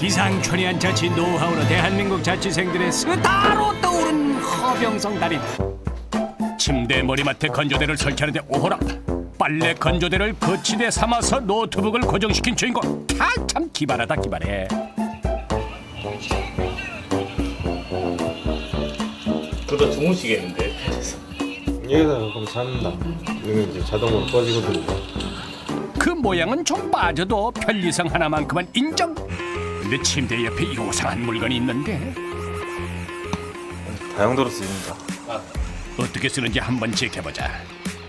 기상천외한 자치 노하우로 대한민국 자취생들의 스타로 떠오른 허병성 달인 침대 머리맡에 건조대를 설치하는데 오호라 빨래 건조대를 거치대 삼아서 노트북을 고정시킨 주인공 아참 기발하다 기발해 그러다 주무시겠는데. 여기서 그럼 잡는다. 이거는 이제 자동으로 꺼지거든요. 그 모양은 좀 빠져도 편리성 하나만큼은 인정 근데 침대 옆에 요상한 물건이 있는데 다용도로 쓰입니다. 어떻게 쓰는지 한번 지켜보자.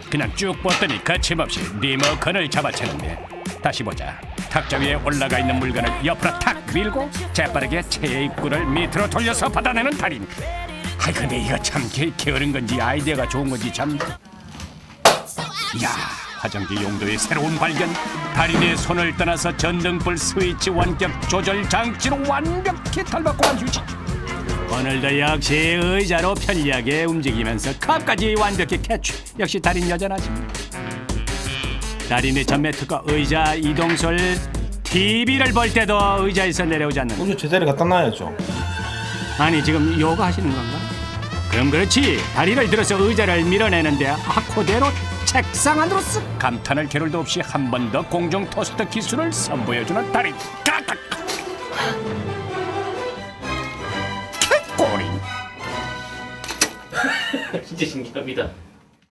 그냥 쭉 뻗더니 거침없이 리모컨을 잡아채는데 다시 보자. 탁자 위에 올라가 있는 물건을 옆으로 탁 밀고 재빠르게 체의 입구를 밑으로 돌려서 받아내는 달인. 아 근데 이거 참 게, 게으른 건지 아이디어가 좋은 건지 참. 야 화장지 용도의 새로운 발견. 달인의 손을 떠나서 전등불 스위치 원격 조절 장치로 완벽히 닮았고만 휴지. 오늘도 역시 의자로 편리하게 움직이면서 컵까지 완벽히 캐치 역시 달인 여전하지 달인의 전매 특허 의자 이동솔 TV를 볼 때도 의자에서 내려오지 않는 우주 제자리 갖다 놔야죠. 아니 지금 요가 하시는 건가? 그럼 그렇지 다리를 들어서 의자를 밀어내는데 아 그대로 책상 안으로 쓱! 감탄할 겨를도 없이 한 번 더 공중 토스트 기술을 선보여주는 달인. 까딱 꼬린 진짜 신기합니다.